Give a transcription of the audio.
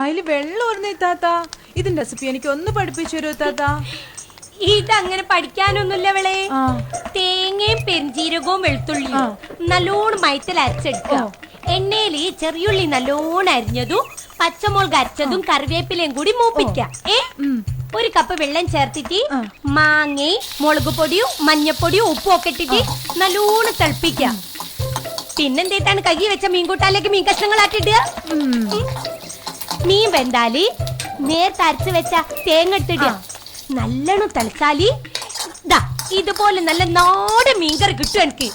അതിൽ വെള്ളം ഓർന്നേ താത്ത. ഇതിന്റെ റെസിപ്പി എനിക്ക് ഒന്ന് പഠിപ്പിച്ചു തരുമോ താത്ത? ഇതങ്ങനെ പഠിക്കാനൊന്നുമില്ല വിളെ തേങ്ങയും പെരിഞ്ചീരകവും വെളുത്തുള്ളിയും നല്ലോണം മയത്തിൽ അരച്ചെടുക്കുക. എണ്ണയിൽ ചെറിയുള്ളി നല്ലോണം അരിഞ്ഞതും പച്ചമുളക് അരച്ചതും കറിവേപ്പിലയും കൂടി മൂപ്പിക്ക ഏ? ഒരു കപ്പ് വെള്ളം ചേർത്തിട്ട്. മാങ്ങയും മുളക് പൊടിയും മഞ്ഞപ്പൊടിയും ഉപ്പും ഒക്കെ ഇട്ടിട്ട് നല്ലോണം തിളപ്പിക്ക പിന്നെന്തേത്താണ് കൈ വെച്ച മീൻകൂട്ടാലേക്ക് മീൻ കഷ്ണങ്ങളാക്കിട്ട് മീൻ വെന്താലി നേരത്തെ അരച്ച് വെച്ച തേങ്ങ ഇട്ടിടുക നല്ലോണം തളിച്ചാലി ഇതുപോലെ നല്ല നാടൻ മീൻകറി കിട്ടും എനിക്ക്.